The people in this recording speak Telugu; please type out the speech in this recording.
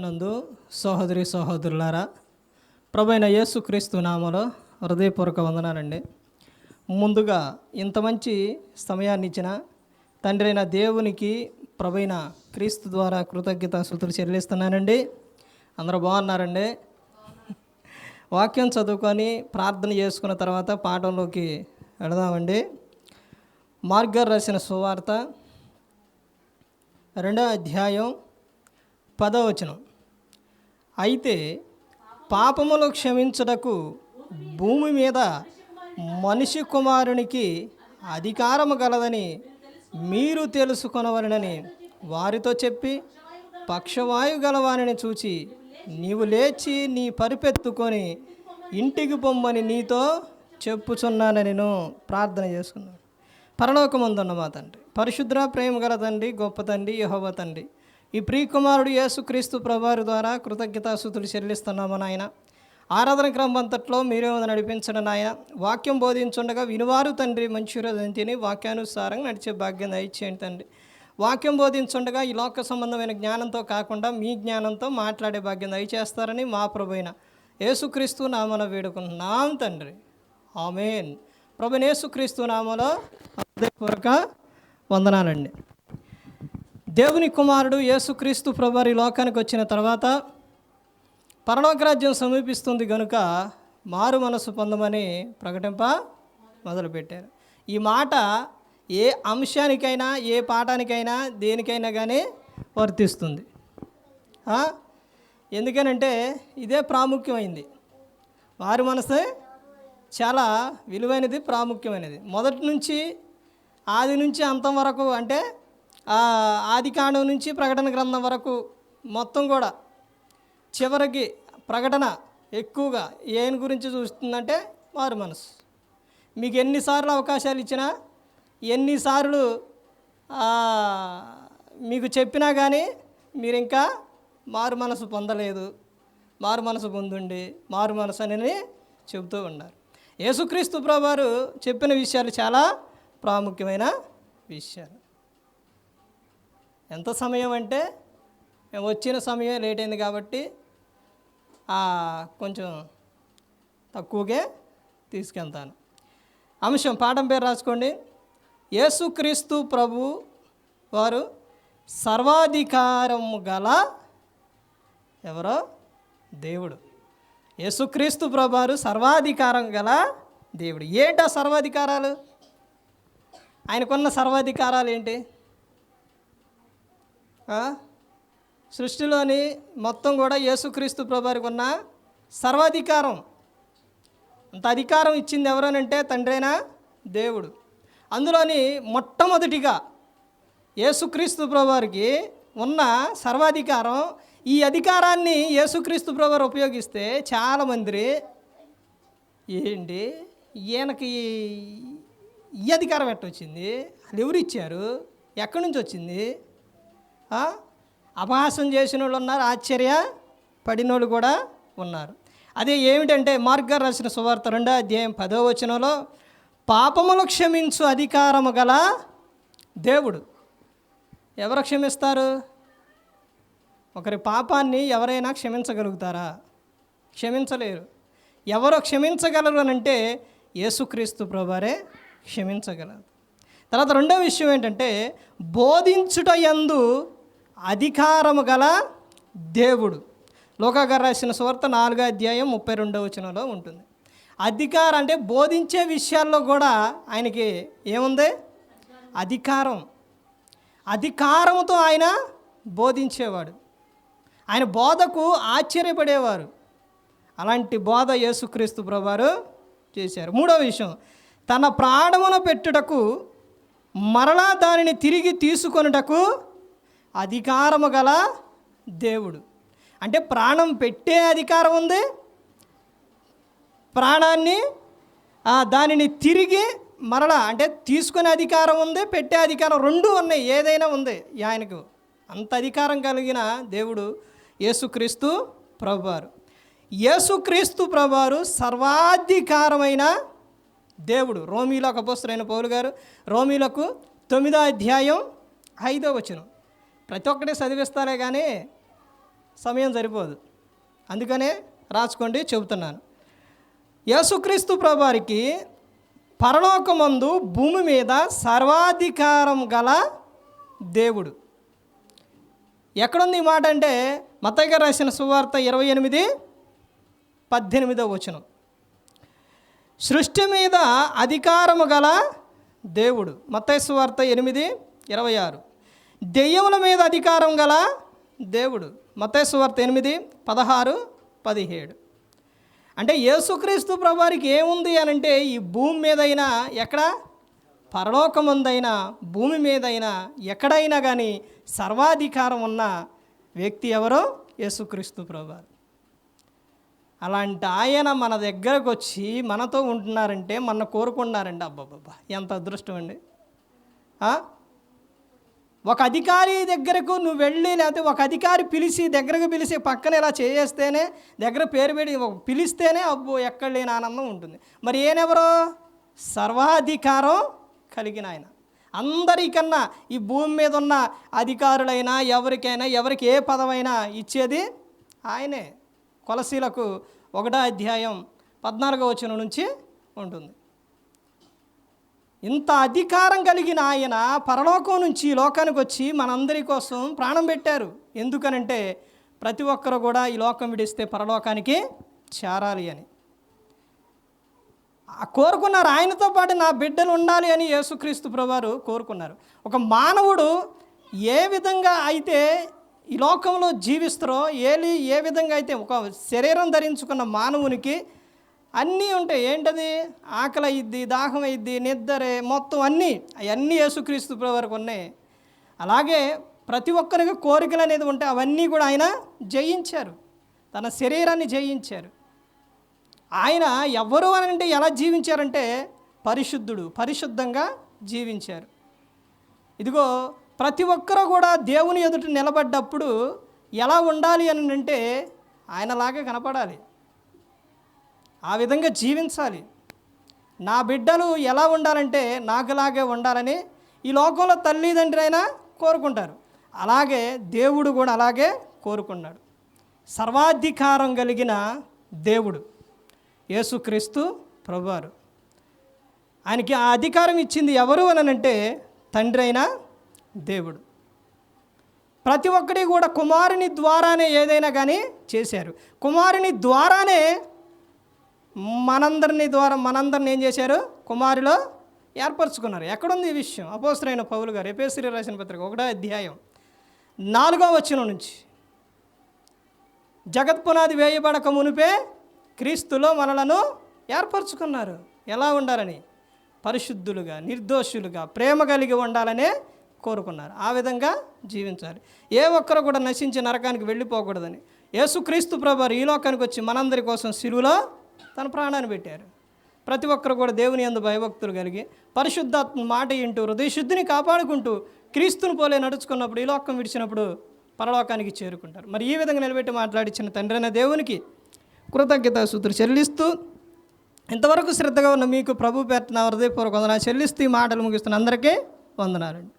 నందు సహోదరి సహోదరులారా ప్రభైన యేసుక్రీస్తు నామలో హృదయపూర్వక వందనానండి ముందుగా ఇంత మంచి సమయాన్ని ఇచ్చిన తండ్రి అయిన దేవునికి ప్రభైన క్రీస్తు ద్వారా కృతజ్ఞత శృతులు చెల్లిస్తున్నానండి. అందరూ బాగున్నారండి? వాక్యం చదువుకొని ప్రార్థన చేసుకున్న తర్వాత పాఠంలోకి వెళదామండి. మార్గర్ రాసిన సువార్త రెండో అధ్యాయం పదవచనం అయితే పాపములు క్షమించుటకు భూమి మీద మనిషి కుమారునికి అధికారము గలదని మీరు తెలుసుకొనవలనని వారితో చెప్పి పక్షవాయు గలవానిని చూచి నీవు లేచి నీ పరిపెత్తుకొని ఇంటికి పొమ్మని నీతో చెప్పుచున్నానని నేను ప్రార్థన చేసుకున్నాను పరలోకముందున్న మా తండ్రి పరిశుద్ర ప్రేమ గల తండ్రి గొప్ప తండ్రి యహోవ తండ్రి. ఈ ప్రియకుమారుడు యేసుక్రీస్తు ప్రభారు ద్వారా కృతజ్ఞతాసుతులు చెల్లిస్తున్నాము నాయన. ఆరాధన క్రమం అంతట్లో మీరే నడిపించడం నాయన. వాక్యం బోధించుండగా వినువారు తండ్రి మంచి రోజుని తిని వాక్యానుసారంగా నడిచే భాగ్యం దయచేయండి తండ్రి. వాక్యం బోధించుండగా ఈ లోక సంబంధమైన జ్ఞానంతో కాకుండా మీ జ్ఞానంతో మాట్లాడే భాగ్యం దయచేస్తారని మా ప్రభుైన యేసుక్రీస్తు నామన వేడుకుంటున్నాం తండ్రి. ఆమెన్. ప్రభు యేసుక్రీస్తు నామలో హృదయపూర్వక వందనాలండి. దేవుని కుమారుడు యేసుక్రీస్తు ప్రభువారి లోకానికి వచ్చిన తర్వాత పరలోకరాజ్యం సమీపిస్తుంది కనుక మారు మనసు పొందమని ప్రకటింప మొదలుపెట్టారు. ఈ మాట ఏ అంశానికైనా ఏ పాఠానికైనా దేనికైనా కానీ వర్తిస్తుంది. ఎందుకనంటే ఇదే ప్రాముఖ్యమైంది. వారి మనసే చాలా విలువైనది ప్రాముఖ్యమైనది. మొదటి నుంచి ఆది నుంచి అంతం వరకు అంటే ఆదికాండం ఆది కాండం నుంచి ప్రకటన గ్రంథం వరకు మొత్తం కూడా చివరికి ప్రకటన ఎక్కువగా ఏని గురించి చూస్తుందంటే వారి మనసు. మీకు ఎన్నిసార్లు అవకాశాలు ఇచ్చినా ఎన్నిసార్లు మీకు చెప్పినా కానీ మీరు ఇంకా మారు మనసు పొందలేదు మారు మనసు పొందుండి మారు మనసు అని చెబుతూ ఉన్నారు. యేసుక్రీస్తు ప్రభువారు చెప్పిన విషయాలు చాలా ప్రాముఖ్యమైన విషయాలు. ఎంత సమయం అంటే మేము వచ్చిన సమయం లేట్ అయింది కాబట్టి కొంచెం తక్కువగా తీసుకెళ్తాను. అంశం పాఠం పేరు రాసుకోండి. యేసుక్రీస్తు ప్రభు వారు సర్వాధికారము గల ఎవరో? దేవుడు. యేసుక్రీస్తు ప్రభువారు సర్వాధికారం గల దేవుడు. ఏంటా సర్వాధికారాలు? ఆయనకున్న సర్వాధికారాలు ఏంటి? సృష్టిలోని మొత్తం కూడా యేసుక్రీస్తు ప్రభువారికి ఉన్న సర్వాధికారం. అంత అధికారం ఇచ్చింది ఎవరనంటే తండ్రైనా దేవుడు. అందులోని మొట్టమొదటిగా యేసుక్రీస్తు ప్రభువారికి ఉన్న సర్వాధికారం ఈ అధికారాన్ని యేసుక్రీస్తు ప్రభువారు ఉపయోగిస్తే చాలామంది ఏంటి? ఈయనకి ఈ అధికారం ఎట్టొచ్చింది వాళ్ళు ఎవరు ఇచ్చారు? ఎక్కడి నుంచి వచ్చింది? అపహాసం చేసిన వాళ్ళు ఉన్నారు ఆశ్చర్య పడిన వాళ్ళు కూడా ఉన్నారు. అదే ఏమిటంటే మార్గ రాసిన సువార్త రెండో అధ్యాయం పదో వచనంలో పాపములు క్షమించు అధికారము గల దేవుడు. ఎవరు క్షమిస్తారు? ఒకరి పాపాన్ని ఎవరైనా క్షమించగలుగుతారా? క్షమించలేరు. ఎవరో క్షమించగలరు అని అంటే యేసుక్రీస్తు ప్రభువారే క్షమించగలరు. తర్వాత రెండో విషయం ఏంటంటే బోధించుట ఎందు అధికారము గల దేవుడు. లోకాగారు రాసిన సువార్త నాలుగో అధ్యాయం ముప్పై రెండవ వచనంలో ఉంటుంది. అధికారం అంటే బోధించే విషయాల్లో కూడా ఆయనకి ఏముంది? అధికారం. అధికారముతో ఆయన బోధించేవాడు. ఆయన బోధకు ఆశ్చర్యపడేవారు. అలాంటి బోధ యేసుక్రీస్తు ప్రభువారు చేశారు. మూడో విషయం తన ప్రాణమును పెట్టుటకు మరలా దానిని తిరిగి తీసుకొనుటకు అధికారము గల దేవుడు. అంటే ప్రాణం పెట్టే అధికారం ఉంది. ప్రాణాన్ని దానిని తిరిగి మరలా అంటే తీసుకునే అధికారం ఉంది పెట్టే అధికారం రెండు ఉన్నాయి ఏదైనా ఉంది ఆయనకు. అంత అధికారం కలిగిన దేవుడు యేసుక్రీస్తు ప్రభువారు. యేసుక్రీస్తు ప్రభువారు సర్వాధికారమైన దేవుడు. రోమీలకు అపోస్తులైన పౌలు గారు రోమీలకు తొమ్మిదో అధ్యాయం ఐదో వచనం. ప్రతి ఒక్కటి చదివిస్తారే కానీ సమయం సరిపోదు. అందుకనే రాసుకోండి చెబుతున్నాను. యేసుక్రీస్తు ప్రభువారికి పరలోకమందు భూమి మీద సర్వాధికారం గల దేవుడు. ఎక్కడుంది ఈ మాట అంటే మత్తయ్య గారు రాసిన సువార్త ఇరవై ఎనిమిది పద్దెనిమిదో వచనం. సృష్టి మీద అధికారము గల దేవుడు. మత్తయ్య సువార్త ఎనిమిది ఇరవై ఆరు. దెయ్యముల మీద అధికారం గల దేవుడు. మత్తయ్య ఎనిమిది పదహారు పదిహేడు. అంటే యేసుక్రీస్తు ప్రభువారికి ఏముంది అని అంటే ఈ భూమి మీదైనా ఎక్కడ? పరలోకముందైనా భూమి మీదైనా ఎక్కడైనా కానీ సర్వాధికారం ఉన్న వ్యక్తి ఎవరో? యేసుక్రీస్తు ప్రభువారు. అలాంటి ఆయన మన దగ్గరకు వచ్చి మనతో ఉంటున్నారంటే మన కోరుకున్నారండి అబ్బాబ్బా ఎంత అదృష్టం అండి ఒక అధికారి దగ్గరకు నువ్వు వెళ్ళి లేకపోతే ఒక అధికారి పిలిచి దగ్గరకు పిలిచి పక్కన ఇలా చేసేస్తేనే దగ్గర పేరు పెట్టి పిలిస్తేనే అబ్బో ఎక్కడ లేని ఆనందం ఉంటుంది. మరి ఏనెవరో? సర్వాధికారం కలిగిన ఆయన. అందరికన్నా ఈ భూమి మీద ఉన్న అధికారులైనా ఎవరికైనా ఎవరికి ఏ పదవైనా ఇచ్చేది ఆయనే. కొలసీలకు ఒకటో అధ్యాయం పద్నాలుగో వచనం నుంచి ఉంటుంది. ఇంత అధికారం కలిగిన ఆయన పరలోకం నుంచి ఈ లోకానికి వచ్చి మనందరి కోసం ప్రాణం పెట్టారు. ఎందుకనంటే ప్రతి ఒక్కరు కూడా ఈ లోకం విడిస్తే పరలోకానికి చేరాలి అని. కోరుకున్నారు. ఆయనతో పాటు నా బిడ్డలు ఉండాలి అని యేసుక్రీస్తు ప్రభువారు కోరుకున్నారు. ఒక మానవుడు ఏ విధంగా అయితే ఈ లోకంలో జీవిస్తారో ఏలి ఏ విధంగా అయితే ఒక శరీరం ధరించుకున్న మానవునికి అన్నీ ఉంటాయి. ఏంటది? ఆకలి అయ్యిద్ది దాహం అయ్యిద్ది నిద్రే మొత్తం అన్నీ. అవన్నీ యేసుక్రీస్తు వరకు ఉన్నాయి. అలాగే ప్రతి ఒక్కరికి కోరికలు అనేది ఉంటే అవన్నీ కూడా ఆయన జయించారు. తన శరీరాన్ని జయించారు. ఆయన ఎవరు అని అంటే ఎలా జీవించారంటే పరిశుద్ధుడు పరిశుద్ధంగా జీవించారు. ఇదిగో ప్రతి ఒక్కరూ కూడా దేవుని ఎదుట నిలబడ్డప్పుడు ఎలా ఉండాలి అని అంటే ఆయనలాగే కనపడాలి. ఆ విధంగా జీవించాలి. నా బిడ్డలు ఎలా ఉండాలంటే నాకులాగే ఉండాలని ఈ లోకంలో తల్లిదండ్రి అయినా కోరుకుంటారు. అలాగే దేవుడు కూడా అలాగే కోరుకున్నాడు. సర్వాధికారం కలిగిన దేవుడు యేసుక్రీస్తు ప్రభువారు. ఆయనకి ఆ అధికారం ఇచ్చింది ఎవరు అనంటే తండ్రి అయిన దేవుడు. ప్రతి ఒక్కటి కూడా కుమారుని ద్వారానే ఏదైనా కానీ చేశారు. కుమారుని ద్వారానే మనందరిని ద్వారా మనందరిని ఏం చేశారు? కుమారులో ఏర్పరచుకున్నారు. ఎక్కడుంది ఈ విషయం? అపోసరైన పౌలు గారు ఎపేసిరి రాసిన పత్రిక ఒకటో అధ్యాయం నాలుగో వచ్చిన నుంచి. జగత్పునాది వేయబడక మునిపే క్రీస్తులో మనలను ఏర్పరచుకున్నారు. ఎలా ఉండాలని? పరిశుద్ధులుగా నిర్దోషులుగా ప్రేమ కలిగి ఉండాలనే కోరుకున్నారు. ఆ విధంగా జీవించాలి. ఏ ఒక్కరు కూడా నశించి నరకానికి వెళ్ళిపోకూడదని. యేసుక్రీస్తు ప్రభు ఈ లోకానికి వచ్చి మనందరి కోసం సిలువలో తన ప్రాణాన్ని పెట్టారు. ప్రతి ఒక్కరు కూడా దేవుని యందు భయభక్తులు కలిగి పరిశుద్ధాత్మ మాట ఇంటూ హృదయశుద్ధిని కాపాడుకుంటూ క్రీస్తుని పోలే నడుచుకున్నప్పుడు ఈ లోకం విడిచినప్పుడు పరలోకానికి చేరుకుంటారు. మరి ఈ విధంగా నిలబెట్టి మాట్లాడించిన తండ్రైన దేవునికి కృతజ్ఞత సూత్రులు చెల్లిస్తూ ఇంతవరకు శ్రద్ధగా ఉన్న మీకు ప్రభు పెట్టిన హృదయపూర్వక వందనాలు చెల్లిస్తూ ఈ మాటలు ముగిస్తున్న అందరికీ వందనాలండి.